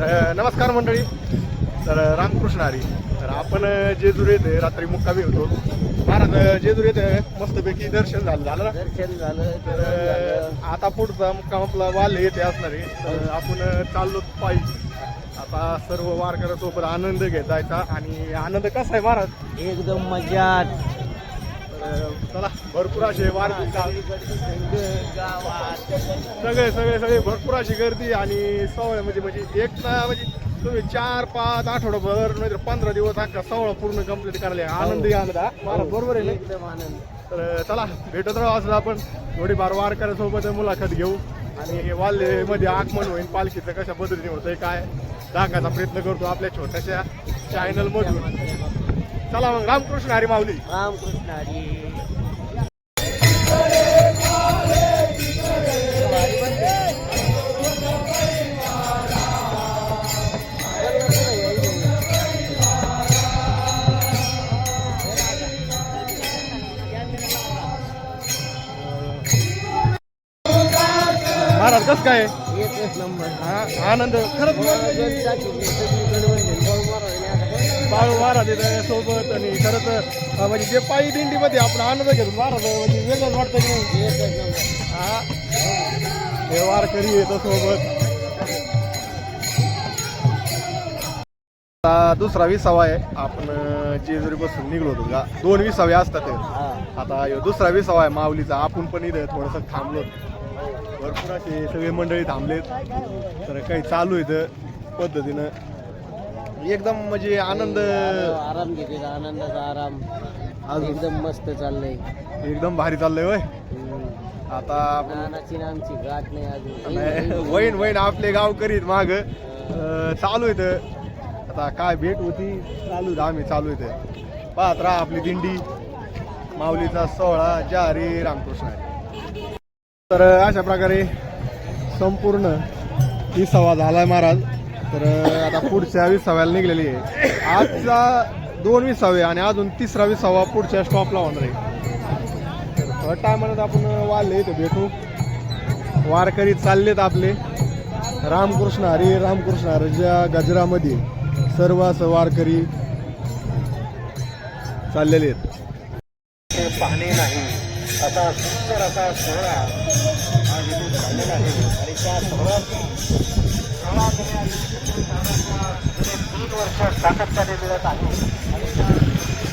तर नमस्कार मंडळी. तर रामकृष्ण हरी. तर आपण जेजूर येथे रात्री मुक्कामी होतो. महाराज जेजूर येथे मस्तपैकी दर्शन झालं झालं ना? दर्शन झालं तर आता पुढचा मुक्काम आपला वाल येथे असणार आहे. तर आपण चाललो पायी. आता सर्व वारकऱ्यासोबत आनंद घेत जायचा आणि आनंद कसा आहे महाराज? एकदम अ, चला भरपूर असे गावात सगळे सगळे सगळे भरपूर अशी गर्दी आणि सवळ म्हणजे म्हणजे एक ना म्हणजे तुम्ही चार पाच आठवडाभर नाही तर पंधरा दिवस अख्खा सवळ पूर्ण कंप्लीट करायला आनंदी आनंद महाराज बरोबर आहे ना? एकदम आनंद. तर चला भेटत राहू असं आपण. थोडीफार वारकऱ्यासोबत मुलाखत घेऊ. आणि वाल्यमध्ये आगमन होईल पालखीचं कशा पद्धतीने होतंय काय? दाखवायचा प्रयत्न करतो आपल्या छोट्याशा चॅनल मधून. चला मग रामकृष्ण हरी माऊली. रामकृष्ण हरी. महाराज कसं काय? एकच नंबर. हा, आनंद. खरंच बाळू महाराज सोबत आणि खरंच म्हणजे जे पायी दिंडीमध्ये आपण आनंद घेतो महाराज म्हणजे वेगळंच वाटतं की नाही हा. हे वारकरी येतो सोबत. आता दुसरा विसावा आहे. आपण अं, जेजुरी बसून निघलो होतो का दोन विसावे असतात आता दुसरा विसावा आहे माऊलीचा. आपण पण इथं थोडंसं थांबलो. भरपूर असे सगळे मंडळी थांबलेत. तर काही चालू आहे इथं पद्धतीनं. एकदम म्हणजे आनंद आराम घेते आनंदाचा आराम. अजून? एकदम मस्त चाललंय. एकदम भारी चाललंय हम्म. आता आपण नानाची आमची गाठ नाही अजून. वैन वैन आपले गाव करीत माग. चालू येत आता काय भेट होती? चालू आहे, आम्ही चालू येते पाहत राहा आपली दिंडी. माऊलीचा सोहळा जारी रामकृष्ण आहे. तर अशा प्रकारे संपूर्ण विसावा झालाय महाराज. तर आता पुढच्या विसाव्याला निघलेली आहे. आजचा दोन विसावे आणि अजून तिसरा विसावा पुढच्या स्टॉपला होणार आहे. तर थर्ड टायमानं आपण वाढले इथे भेटू. वारकरी चाललेत आपले. रामकृष्ण हरी रामकृष्ण हरीच्या गजरामध्ये सर्व असं वारकरी चाललेले आहेत. पाहणे नाही. असा सुंदर असा सोहळा इथून झालेला आहे आणि त्या सोहळ्याची तीन वर्ष सातत्याने मिळत आहे आणि त्या तीन